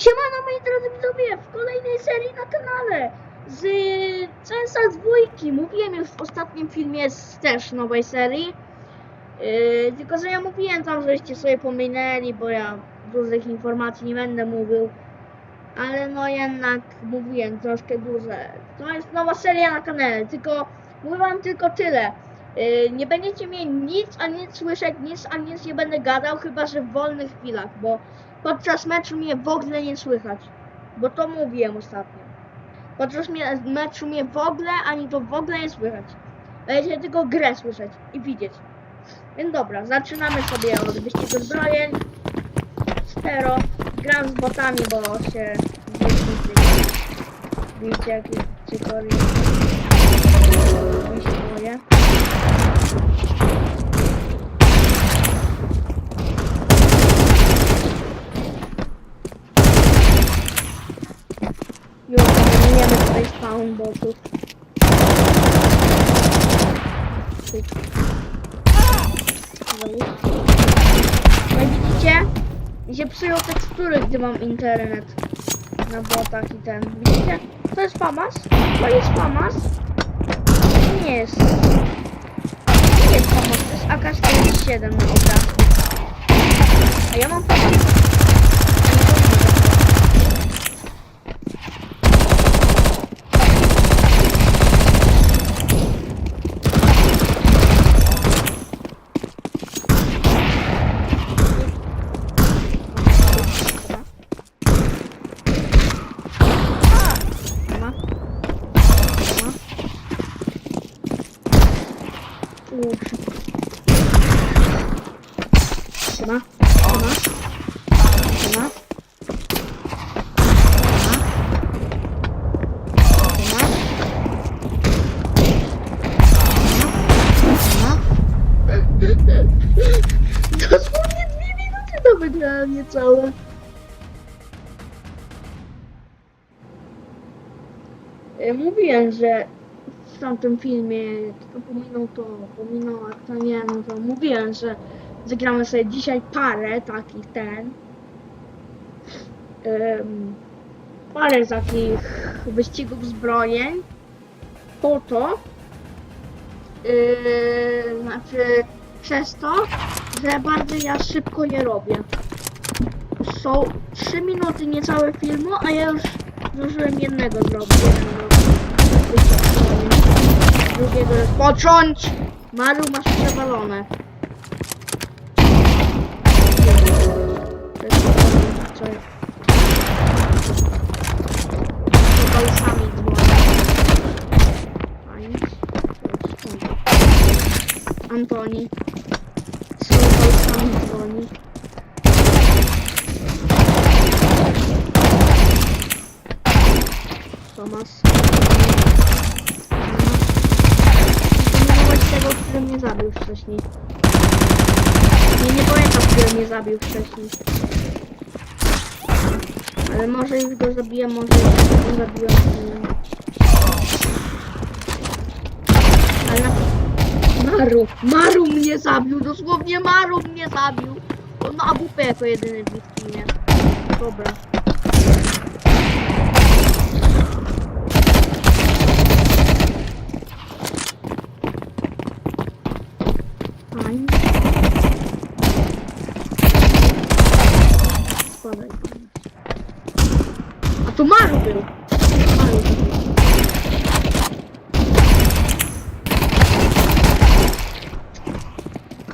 Siemano moi drodzy widzowie, w kolejnej serii na kanale z z dwójki. Mówiłem już w ostatnim filmie z też nowej serii. Yy, tylko, że ja mówiłem tam, żeście sobie pominęli, bo ja dużych informacji nie będę mówił. Ale no jednak mówiłem troszkę duże. To jest nowa seria na kanale, tylko mówię wam tylko tyle. Yy, nie będziecie mieli nic, a nic słyszeć, nic, a nic nie będę gadał, chyba że w wolnych chwilach, bo podczas meczu mnie w ogóle nie słychać. Bo to mówiłem ostatnio. Podczas meczu mnie w ogóle, ani to w ogóle nie słychać. Będziecie tylko grę słyszeć i widzieć. Więc dobra, zaczynamy sobie od wyścigu zbrojeń. Stero. Gram z botami, bo się Widzicie jakie cykory. Mi się boję. Już zmieniamy tutaj spawn botów. No widzicie? Mi się przyjął tekstury, gdy mam internet na botach i ten. Widzicie? To jest FAMAS? To jest FAMAS? Nie jest. Nie jest FAMAS, to jest AK-47 na obrazku. A ja mam FAMAS. Ja nie powinien Dobra. Ma. Ma. Uczy. Trzyma. Trzyma. Trzyma. Trzyma. Trzyma. Trzyma. Dosłownie dwie minuty wygrałem niecałe. E, Mówiłem, że w tamtym filmie, kto pominął to, pominął, a kto nie, no to mówiłem, że zagramy sobie dzisiaj parę takich ten. em, parę takich wyścigów zbrojeń. Po to, yy, znaczy przez to, że bardzo ja szybko je robię. Są 3 minuty niecałe filmu, a ja już zdążyłem jednego zrobić. Drugiego rozpocząć! Maru masz przewalone. Jest co. Fajnie. Antoni. Z palcami dzwoni. Pominować tego, który mnie zabił wcześniej. Nie, nie pamiętam, który mnie zabił wcześniej. Ale może już go zabiłem, może już go zabiłem. Ale na... Maru! Maru mnie zabił! Dosłownie Maru mnie zabił! On ma AWP jako jedyny w teamie. Dobra. Fajnie. Spadaj. A Maru był.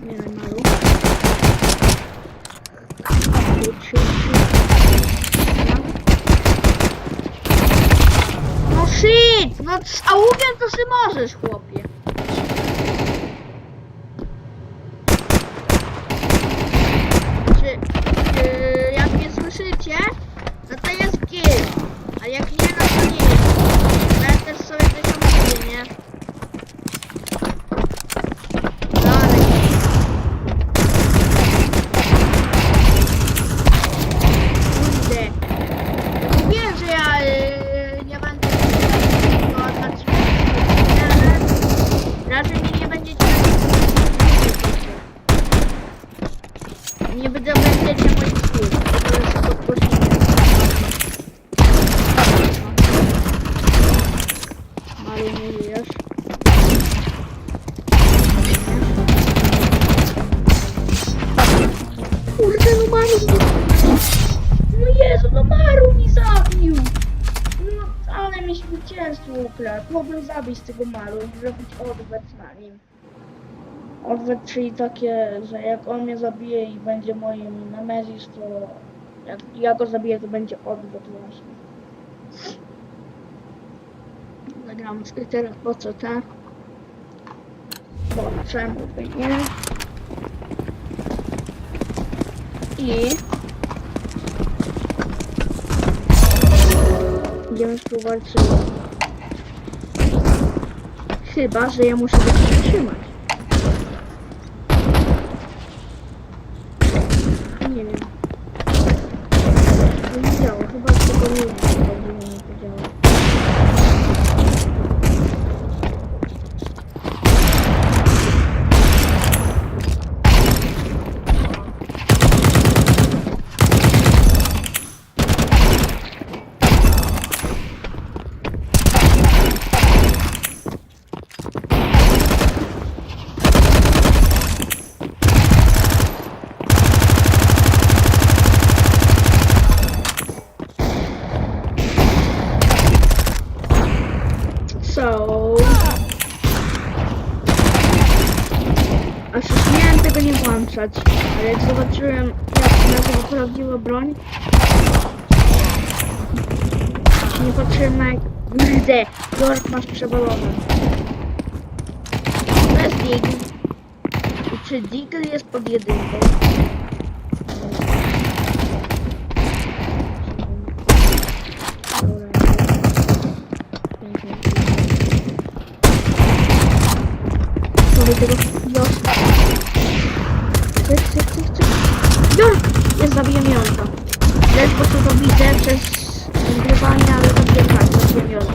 Nie wiem, Maru. Trzy, trzy. No shit! No a łupiem to ty możesz, chłopie. Czy, czy jak mnie słyszycie, no to jest kill. A jak nie, no to nie jest. No ja też sobie coś tam mówię, nie? Dalej. Kurde. Mówiłem, że ja yy, nie będę no, znaczy, sklep, mógłbym zabić tego malu i zrobić odwet na nim. Odwet, czyli takie, że jak on mnie zabije i będzie moim Nemezis, to jak ja go zabiję, to będzie odwet właśnie. Zagramy sobie teraz po co tak? Bo czemu by nie? I Idziemy spróbować sobie. Chyba, że ja muszę go przytrzymać. Nie wiem. Nie działa, chyba tego nie wiem, co będzie nie podziała. So... Aż już miałem tego nie włączać, ale jak zobaczyłem jak się nazywa prawdziwa broń, nie patrzyłem na. Kurde, York masz przewalone. To jest. I czy Deagle jest pod jedynką? Dobra. Sorry, tego York. Cyk, cyk, cyk, cyk. York! Jest zabiję Jorka. Lecz po co to widzę przez nagrywanie, ale zabiję tak, zabiję Jorka.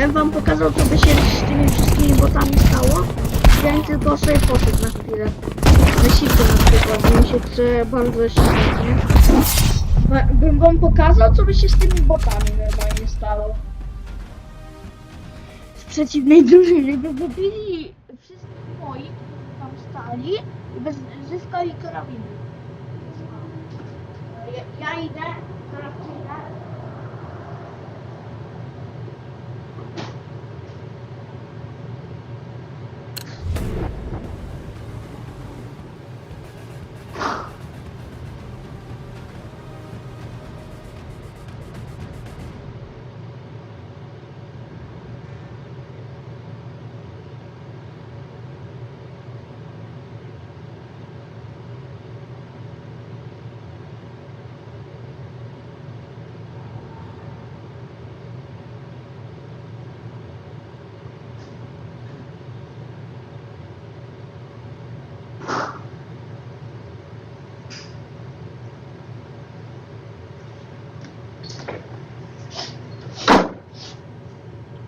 Ja bym wam pokazał, co by się z tymi wszystkimi botami stało. Ja bym tylko sobie poszedł na chwilę. Na siku na przykład, mi się chce bardzo? Ba- Bym wam pokazał, co by się z tymi botami normalnie stało. Z przeciwnej drużyny by wybili wszystkich moich, którzy tam stali i by z- zyskali karabiny. Ja, ja idę, teraz idę.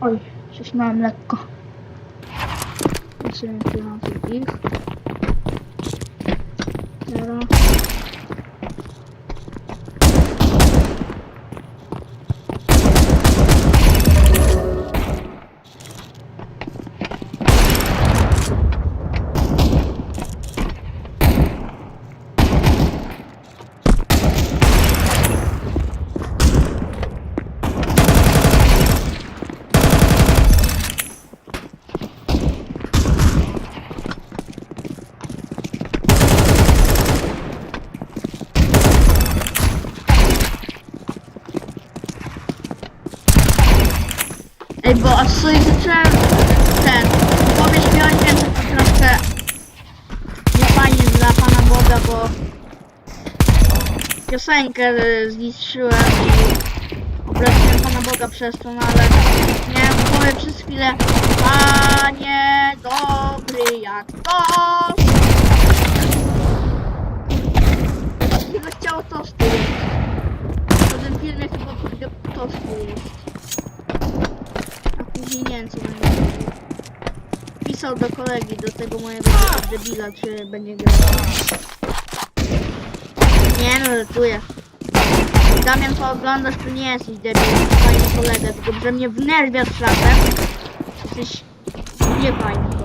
Oy, sus na amlat ko. Isunod ko lang Bo aż sobie zacząłem ten wiem, że to troszkę nie fajnie dla Pana Boga, bo piosenkę e, zniszczyłem i obraziłem Pana Boga przez to, no ale w głowie przez chwilę Panie dobry jak to Chyba chciało tosty jeść. W tym filmie chyba zginięcie będzie. Pisał do kolegi, do tego mojego debila, czy będzie grał. Nie no, żartuję. Damian, pooglądasz, tu nie jesteś debil, fajny kolega, tylko że mnie wnerwiasz szlafem. Jesteś niefajny.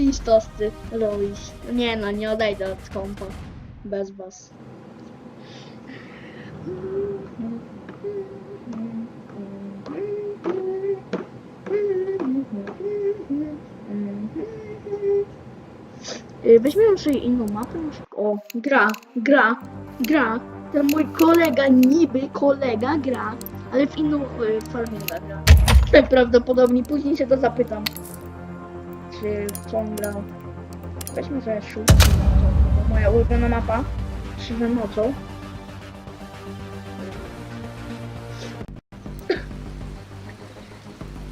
Iść tosty robić. Nie no, nie odejdę od kompa. Bez was. Y, Weźmiemy sobie inną mapę. O, gra, gra, gra. Ten mój kolega, niby kolega gra, ale w inną y, farmingę gra. Najprawdopodobniej później się go zapytam. On grał. Weźmy sobie szóstkę. Moja ulubiona mapa. Siwą nocą.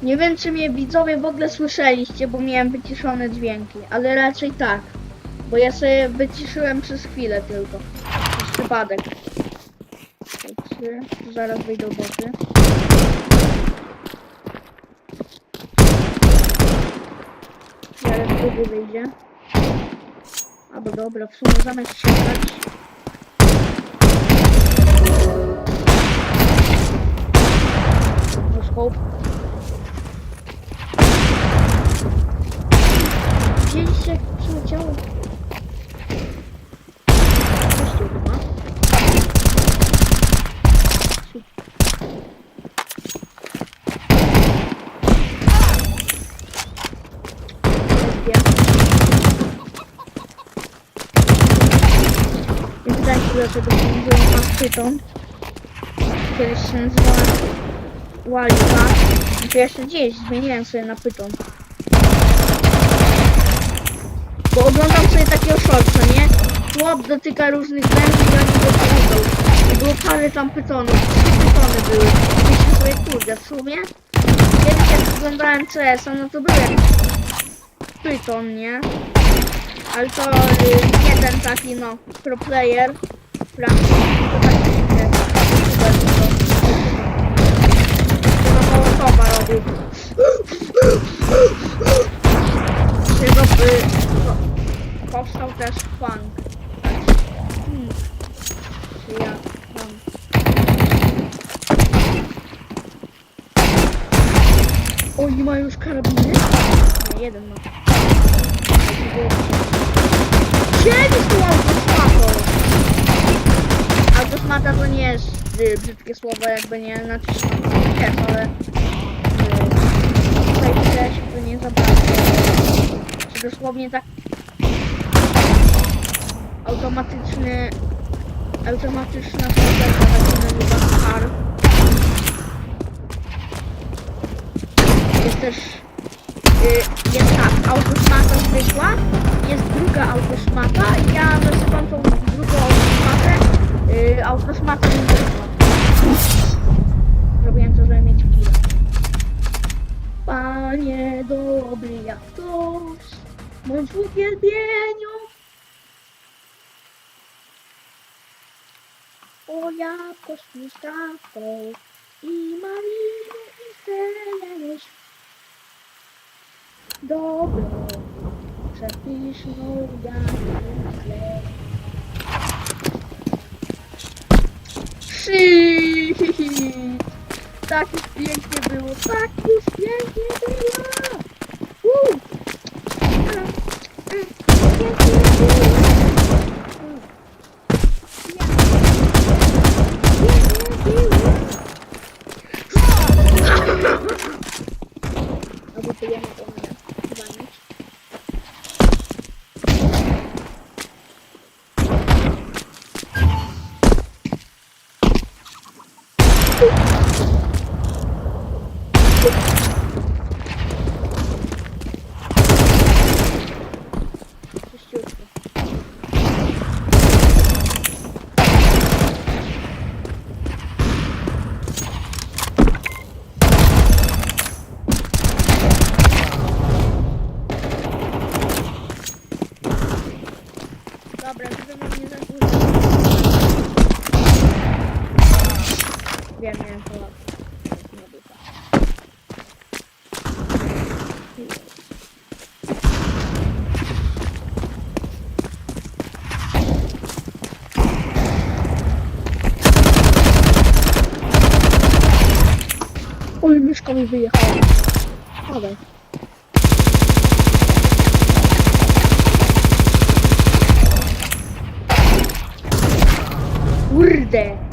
Nie wiem, czy mnie widzowie w ogóle słyszeliście, bo miałem wyciszone dźwięki, ale raczej tak. Bo ja sobie wyciszyłem przez chwilę tylko. Przez przypadek. Zaraz wyjdą boty. Zaraz drugi wyjdzie. Albo dobra, w sumie zamiast strzelać. No scope. Widzieliście jak przyleciało? Coś tu chyba. Się, że nazywa Python. Kiedyś się nazywała Walika. To jeszcze gdzieś zmieniłem sobie na Python. Bo oglądam sobie takiego shorta, nie? Chłop dotyka różnych węży i oni go poruszą. I było parę tam pytonów. Trzy pytony były. Myślę sobie, kurde, w sumie? Kiedyś jak oglądałem CS-a, no to był jakiś pyton, nie? Ale to y, nie ten taki, no, pro player. Taki, nie, super. To Mołotowa robił. Jego y, po- powstał też funk. Hmm. Czy ja. Oni mają już karabiny? Nie, jeden ma. Gdzie jest tu autosmato? Autosmata to nie jest y, brzydkie słowo, jakby nie. Jest, ale y, tutaj widać to nie za bardzo. Czy dosłownie tak automatyczny automatyczna tak się nazywa car. Jest też y, jest tak, autoszmata zwykła, jest druga autoszmata i ja nazywam tą drugą autoszmatę y, autoszmata zwykła. Zrobiłem to, żeby mieć kilo. Panie dobry jak ktoś, bądź w uwielbieniu. O z truskawką i maliny i seleniusz. Dobro, przepyszną jabłkę. Shit! Tak już pięknie było, tak już pięknie było! Woo! A, a, pięknie było! Ja. Pięknie było! Albo pijemy to mnie zwalniać. Czyściutko. Oj, myszka mi wyjechała. Dawaj. Kurde.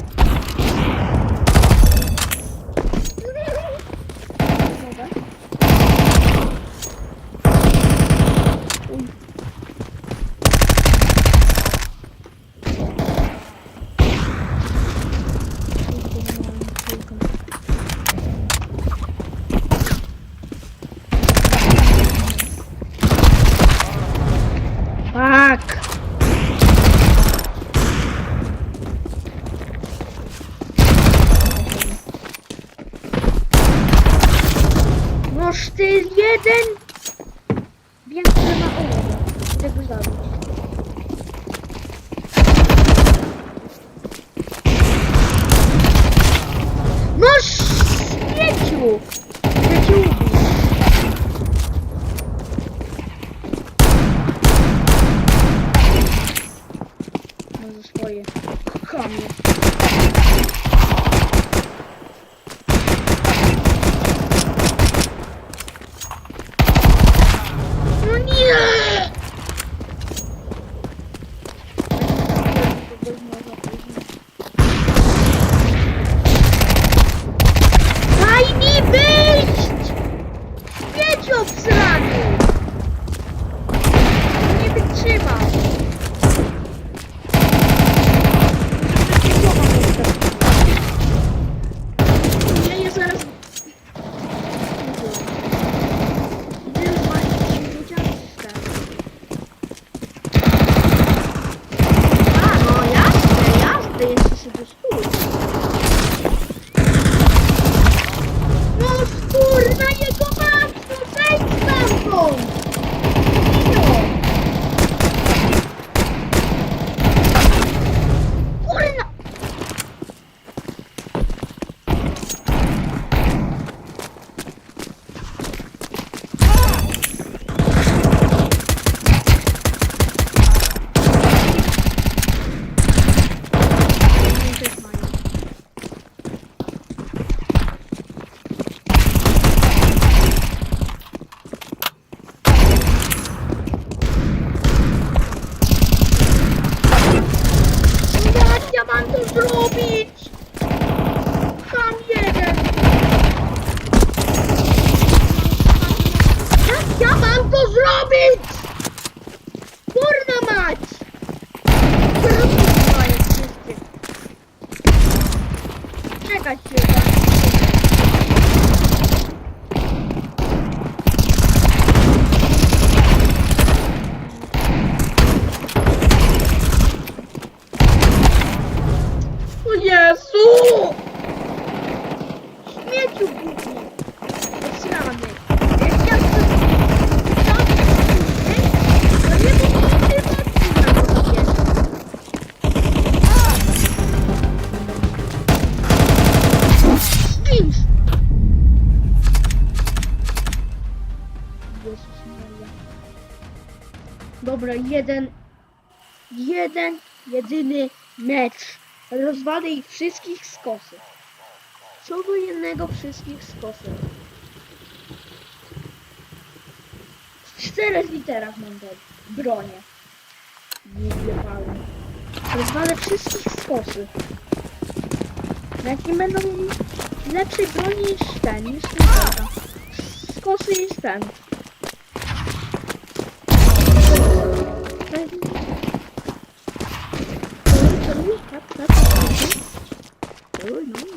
Noż ty jeden! Że ma ołowę. Idę go zabić. Dobra, jeden... Jeden, jedyny mecz. Rozwalę ich wszystkich z kosy. Co do jednego wszystkich z kosy. W czterech literach mam do bronię. Nie wjebałem. Rozwalę wszystkich z kosy. Jak nie będą mieli lepszej broni niż ten, niż ten. Z kosy niż ten. Tap, tap, tap. Oj, no, no, no.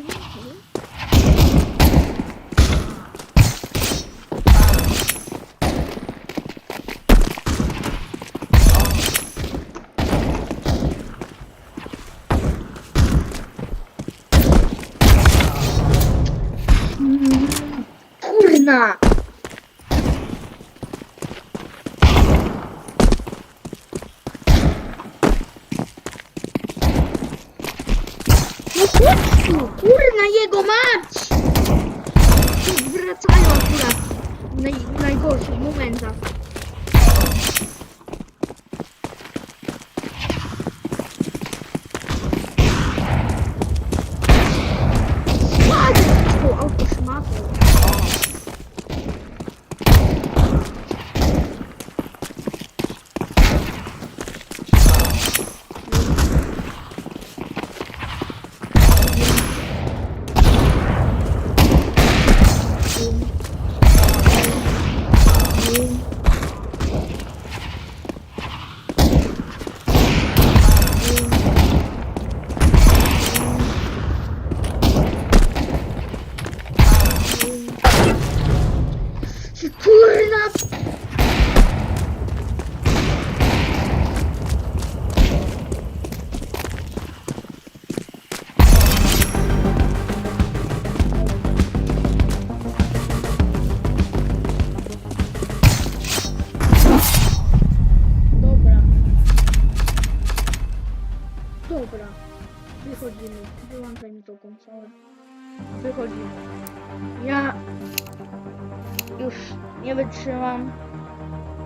Wytrzymam.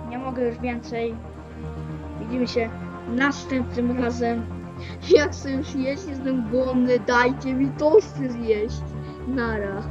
Nie mogę już więcej. Widzimy się następnym razem. Jak chcę już jeść, jestem głodny. Dajcie mi tosty zjeść. Nara.